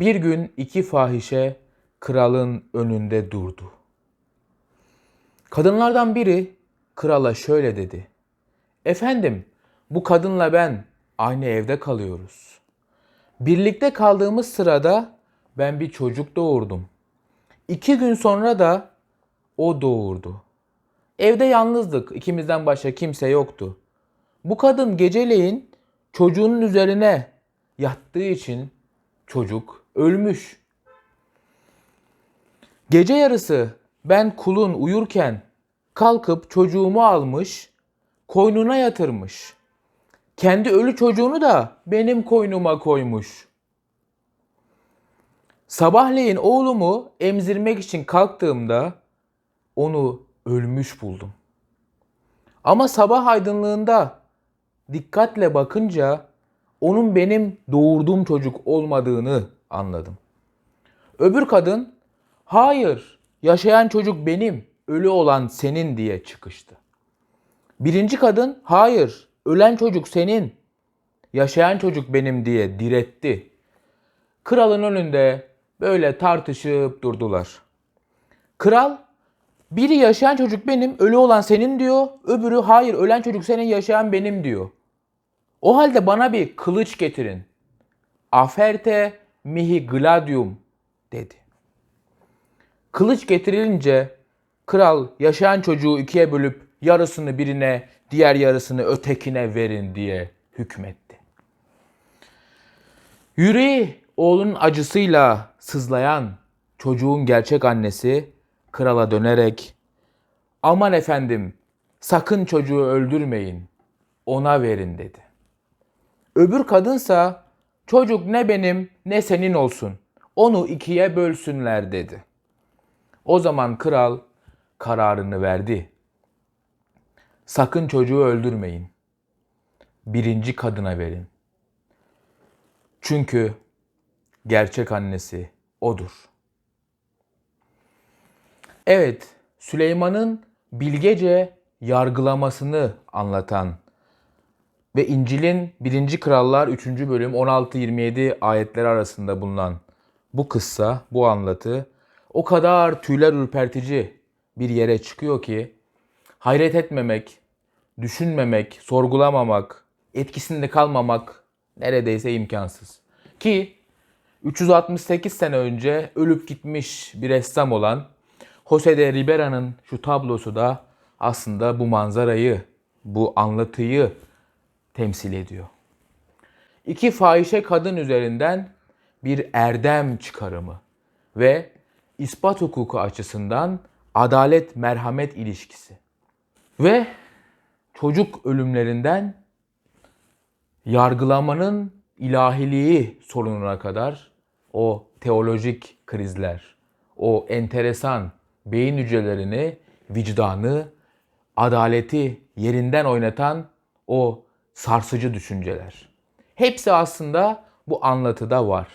Bir gün iki fahişe kralın önünde durdu. Kadınlardan biri krala şöyle dedi. Efendim, bu kadınla ben aynı evde kalıyoruz. Birlikte kaldığımız sırada ben bir çocuk doğurdum. İki gün sonra da o doğurdu. Evde yalnızdık. ikimizden başka kimse yoktu. Bu kadın geceleyin çocuğunun üzerine yattığı için çocuk ölmüş. Gece yarısı ben kulun uyurken kalkıp çocuğumu almış, koynuna yatırmış. Kendi ölü çocuğunu da benim koynuma koymuş. Sabahleyin oğlumu emzirmek için kalktığımda onu ölmüş buldum. Ama sabah aydınlığında dikkatle bakınca onun benim doğurduğum çocuk olmadığını anladım. Öbür kadın hayır yaşayan çocuk benim ölü olan senin diye çıkıştı. Birinci kadın hayır ölen çocuk senin yaşayan çocuk benim diye diretti. Kralın önünde böyle tartışıp durdular. Kral biri yaşayan çocuk benim, ölü olan senin diyor. Öbürü hayır ölen çocuk senin, yaşayan benim diyor. O halde bana bir kılıç getirin. Aferte mihi gladium dedi. Kılıç getirilince kral yaşayan çocuğu ikiye bölüp yarısını birine, diğer yarısını ötekine verin diye hükmetti. Yüreği oğlunun acısıyla sızlayan çocuğun gerçek annesi krala dönerek aman efendim sakın çocuğu öldürmeyin ona verin dedi. Öbür kadınsa çocuk ne benim ne senin olsun onu ikiye bölsünler dedi. O zaman kral kararını verdi. Sakın çocuğu öldürmeyin. Birinci kadına verin. Çünkü gerçek annesi odur. Evet, Süleyman'ın bilgece yargılamasını anlatan ve İncil'in 1. Krallar 3. bölüm 16-27 ayetleri arasında bulunan bu kıssa, bu anlatı o kadar tüyler ürpertici bir yere çıkıyor ki hayret etmemek, düşünmemek, sorgulamamak, etkisinde kalmamak neredeyse imkansız. Ki 368 sene önce ölüp gitmiş bir ressam olan Jose de Ribera'nın şu tablosu da aslında bu manzarayı, bu anlatıyı temsil ediyor. İki fahişe kadın üzerinden bir erdem çıkarımı ve ispat hukuku açısından adalet merhamet ilişkisi. Ve çocuk ölümlerinden yargılamanın ilahiliği sorununa kadar o teolojik krizler, o enteresan beyin hücrelerini, vicdanı, adaleti yerinden oynatan o sarsıcı düşünceler. Hepsi aslında bu anlatıda var.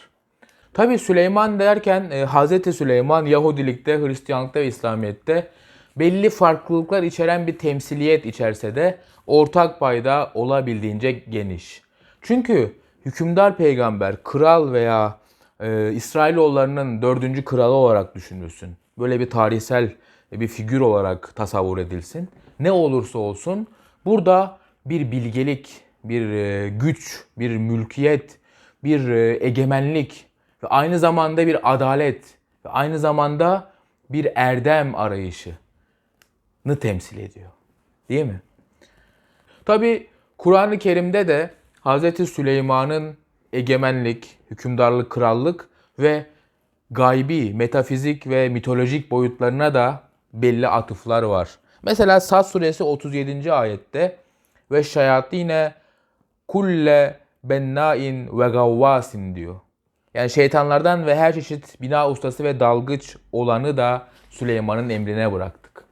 Tabi Süleyman derken e, Hz. Süleyman Yahudilikte, Hristiyanlıkta ve İslamiyet'te belli farklılıklar içeren bir temsiliyet içerse de ortak payda olabildiğince geniş. Çünkü hükümdar peygamber, kral veya e, İsrailoğullarının dördüncü kralı olarak düşünülsün. Böyle bir tarihsel bir figür olarak tasavvur edilsin. Ne olursa olsun burada bir bilgelik, bir e, güç, bir mülkiyet, bir e, egemenlik ve aynı zamanda bir adalet ve aynı zamanda bir erdem arayışını temsil ediyor. Değil mi? Tabi Kur'an-ı Kerim'de de Hz. Süleyman'ın egemenlik, hükümdarlık, krallık ve gaybi, metafizik ve mitolojik boyutlarına da belli atıflar var. Mesela Sad suresi 37. ayette ve şayatine kulle bennain ve gavvasin diyor. Yani şeytanlardan ve her çeşit bina ustası ve dalgıç olanı da Süleyman'ın emrine bıraktık.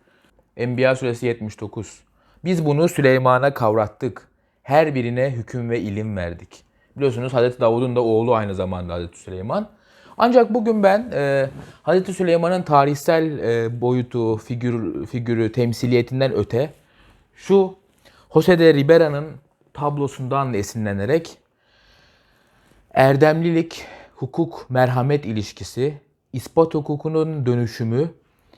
Enbiya suresi 79. Biz bunu Süleyman'a kavrattık. Her birine hüküm ve ilim verdik. Biliyorsunuz Hazreti Davud'un da oğlu aynı zamanda Hazreti Süleyman. Ancak bugün ben e, Hazreti Süleyman'ın tarihsel e, boyutu, figür, figürü, temsiliyetinden öte şu Jose de Ribera'nın tablosundan esinlenerek erdemlilik, hukuk merhamet ilişkisi, ispat hukukunun dönüşümü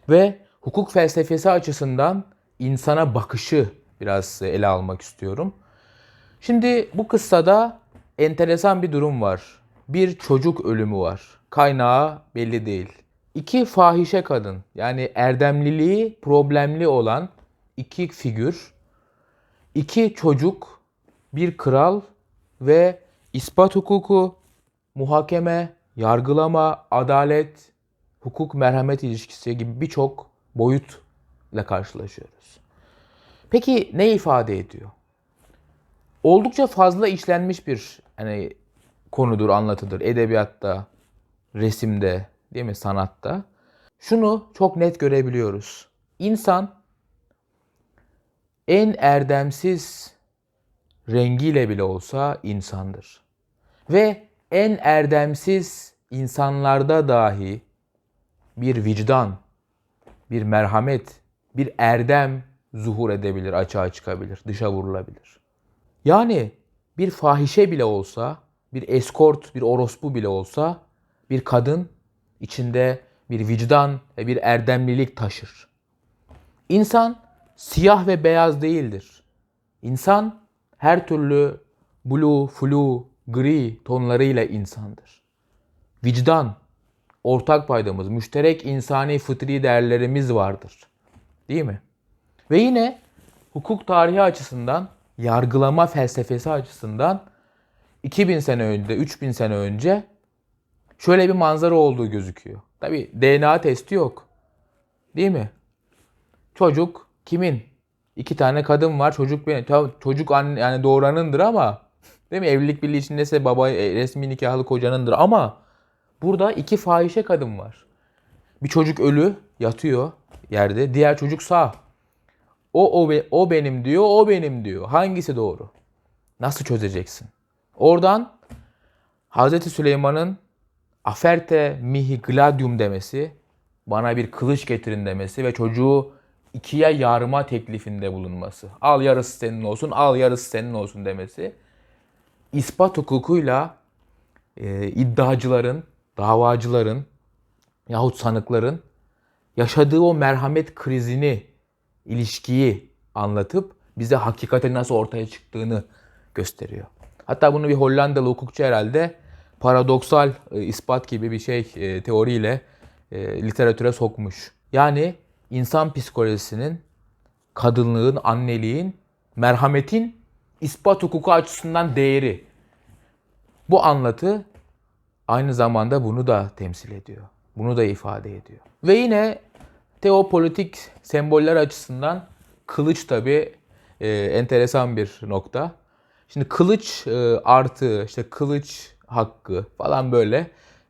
ve hukuk felsefesi açısından insana bakışı biraz ele almak istiyorum. Şimdi bu kıssada enteresan bir durum var. Bir çocuk ölümü var. Kaynağı belli değil. İki fahişe kadın yani erdemliliği problemli olan iki figür, iki çocuk, bir kral ve ispat hukuku, muhakeme, yargılama, adalet, hukuk merhamet ilişkisi gibi birçok boyutla karşılaşıyoruz. Peki ne ifade ediyor? Oldukça fazla işlenmiş bir hani konudur, anlatıdır edebiyatta, resimde, değil mi, sanatta. Şunu çok net görebiliyoruz. İnsan en erdemsiz rengiyle bile olsa insandır. Ve en erdemsiz insanlarda dahi bir vicdan, bir merhamet, bir erdem zuhur edebilir, açığa çıkabilir, dışa vurulabilir. Yani bir fahişe bile olsa, bir eskort, bir orospu bile olsa bir kadın içinde bir vicdan ve bir erdemlilik taşır. İnsan siyah ve beyaz değildir. İnsan her türlü blue, flu, gri tonlarıyla insandır. Vicdan, ortak paydamız, müşterek insani fıtri değerlerimiz vardır. Değil mi? Ve yine hukuk tarihi açısından, yargılama felsefesi açısından 2000 sene önce, 3000 sene önce şöyle bir manzara olduğu gözüküyor. Tabi DNA testi yok. Değil mi? Çocuk kimin? İki tane kadın var. Çocuk benim. Tabii çocuk anne, yani doğuranındır ama değil mi? Evlilik birliği içindeyse baba e, resmi nikahlı kocanındır ama burada iki fahişe kadın var. Bir çocuk ölü yatıyor yerde. Diğer çocuk sağ. O, o, o benim diyor, o benim diyor. Hangisi doğru? Nasıl çözeceksin? Oradan Hazreti Süleyman'ın aferte mihi gladium demesi, bana bir kılıç getirin demesi ve çocuğu ikiye yarma teklifinde bulunması. Al yarısı senin olsun, al yarısı senin olsun demesi. ispat hukukuyla e, iddiacıların, davacıların yahut sanıkların yaşadığı o merhamet krizini, ilişkiyi anlatıp bize hakikatin nasıl ortaya çıktığını gösteriyor. Hatta bunu bir Hollandalı hukukçu herhalde paradoksal e, ispat gibi bir şey e, teoriyle e, literatüre sokmuş. Yani insan psikolojisinin, kadınlığın, anneliğin, merhametin ispat hukuku açısından değeri. Bu anlatı aynı zamanda bunu da temsil ediyor. Bunu da ifade ediyor. Ve yine teopolitik semboller açısından kılıç tabi enteresan bir nokta. Şimdi kılıç e, artı işte kılıç hakkı falan böyle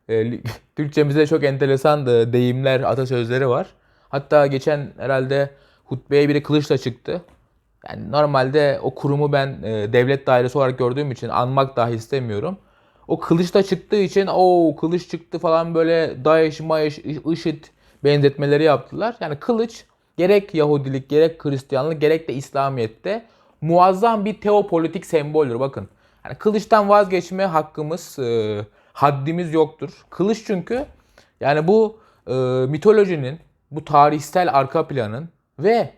e, Türkçemizde çok enteresan deyimler, atasözleri var. Hatta geçen herhalde hutbeye biri kılıçla çıktı. Yani normalde o kurumu ben e, devlet dairesi olarak gördüğüm için anmak dahi istemiyorum. O kılıçla çıktığı için o kılıç çıktı falan böyle Daesh, Maesh, IŞİD benzetmeleri yaptılar. Yani kılıç gerek Yahudilik, gerek Hristiyanlık, gerek de İslamiyet'te muazzam bir teopolitik semboldür. Bakın yani kılıçtan vazgeçme hakkımız, e, haddimiz yoktur. Kılıç çünkü yani bu e, mitolojinin, bu tarihsel arka planın ve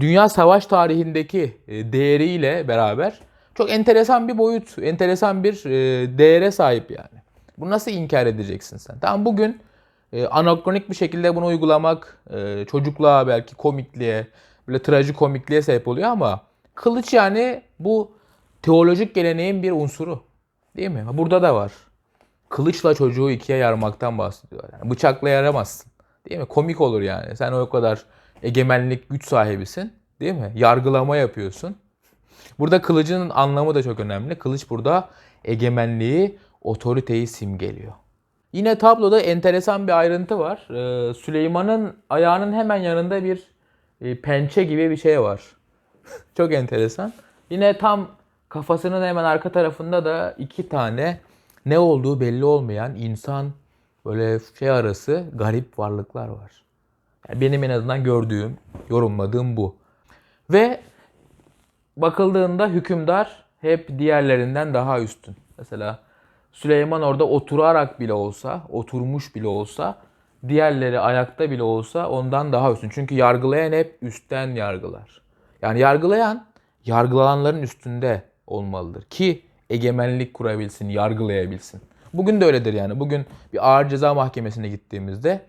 dünya savaş tarihindeki e, değeriyle beraber çok enteresan bir boyut, enteresan bir e, değere sahip yani. Bunu nasıl inkar edeceksin sen? Tamam bugün e, anakronik bir şekilde bunu uygulamak çocukluğa belki komikliğe, böyle trajikomikliğe sebep oluyor ama kılıç yani bu teolojik geleneğin bir unsuru. Değil mi? Burada da var. Kılıçla çocuğu ikiye yarmaktan bahsediyorlar. Yani bıçakla yaramazsın. Değil mi? Komik olur yani. Sen o kadar egemenlik güç sahibisin. Değil mi? Yargılama yapıyorsun. Burada kılıcın anlamı da çok önemli. Kılıç burada egemenliği, otoriteyi simgeliyor. Yine tabloda enteresan bir ayrıntı var. Ee, Süleyman'ın ayağının hemen yanında bir e, pençe gibi bir şey var. Çok enteresan. Yine tam kafasının hemen arka tarafında da iki tane ne olduğu belli olmayan insan böyle şey arası garip varlıklar var. Yani benim en azından gördüğüm, yorumladığım bu. Ve bakıldığında hükümdar hep diğerlerinden daha üstün. Mesela Süleyman orada oturarak bile olsa, oturmuş bile olsa, diğerleri ayakta bile olsa ondan daha üstün. Çünkü yargılayan hep üstten yargılar. Yani yargılayan yargılananların üstünde olmalıdır ki egemenlik kurabilsin, yargılayabilsin. Bugün de öyledir yani. Bugün bir ağır ceza mahkemesine gittiğimizde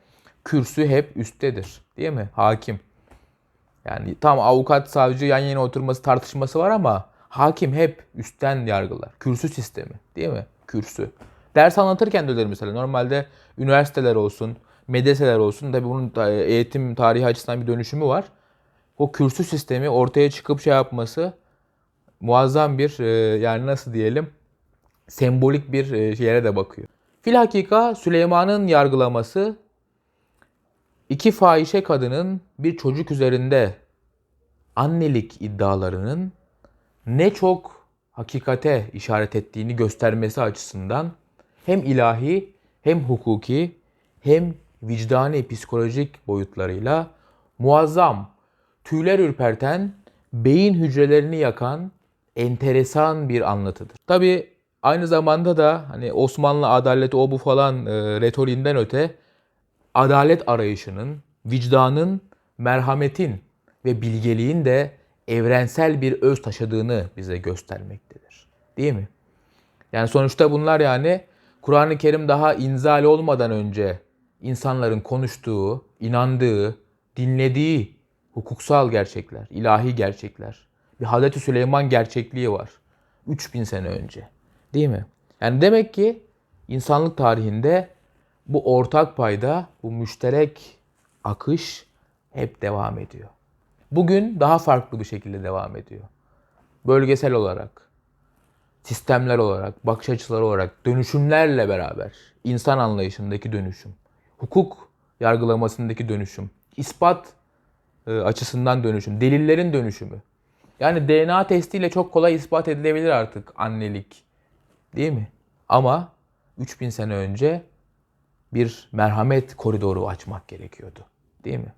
kürsü hep üsttedir. Değil mi? Hakim. Yani tam avukat, savcı yan yana oturması tartışması var ama hakim hep üstten yargılar. Kürsü sistemi değil mi? Kürsü. Ders anlatırken de öyledir mesela. Normalde üniversiteler olsun, medreseler olsun. Tabii bunun eğitim tarihi açısından bir dönüşümü var. O kürsü sistemi ortaya çıkıp şey yapması muazzam bir e, yani nasıl diyelim sembolik bir e, yere de bakıyor. Filhakika Süleyman'ın yargılaması iki fahişe kadının bir çocuk üzerinde annelik iddialarının ne çok hakikate işaret ettiğini göstermesi açısından hem ilahi hem hukuki hem vicdani psikolojik boyutlarıyla muazzam, tüyler ürperten, beyin hücrelerini yakan enteresan bir anlatıdır. Tabi aynı zamanda da hani Osmanlı adaleti o bu falan e, retoriğinden öte adalet arayışının, vicdanın, merhametin ve bilgeliğin de evrensel bir öz taşıdığını bize göstermektedir. Değil mi? Yani sonuçta bunlar yani Kur'an-ı Kerim daha inzal olmadan önce insanların konuştuğu, inandığı, dinlediği hukuksal gerçekler, ilahi gerçekler. Bir Hazreti Süleyman gerçekliği var. 3000 sene önce. Değil mi? Yani demek ki insanlık tarihinde bu ortak payda, bu müşterek akış hep devam ediyor. Bugün daha farklı bir şekilde devam ediyor. Bölgesel olarak, sistemler olarak, bakış açıları olarak, dönüşümlerle beraber insan anlayışındaki dönüşüm, hukuk yargılamasındaki dönüşüm, ispat e, açısından dönüşüm, delillerin dönüşümü. Yani DNA testiyle çok kolay ispat edilebilir artık annelik. Değil mi? Ama 3000 sene önce bir merhamet koridoru açmak gerekiyordu. Değil mi?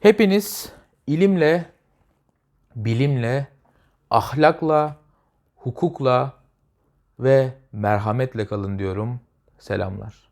Hepiniz ilimle, bilimle, ahlakla, hukukla ve merhametle kalın diyorum. Selamlar.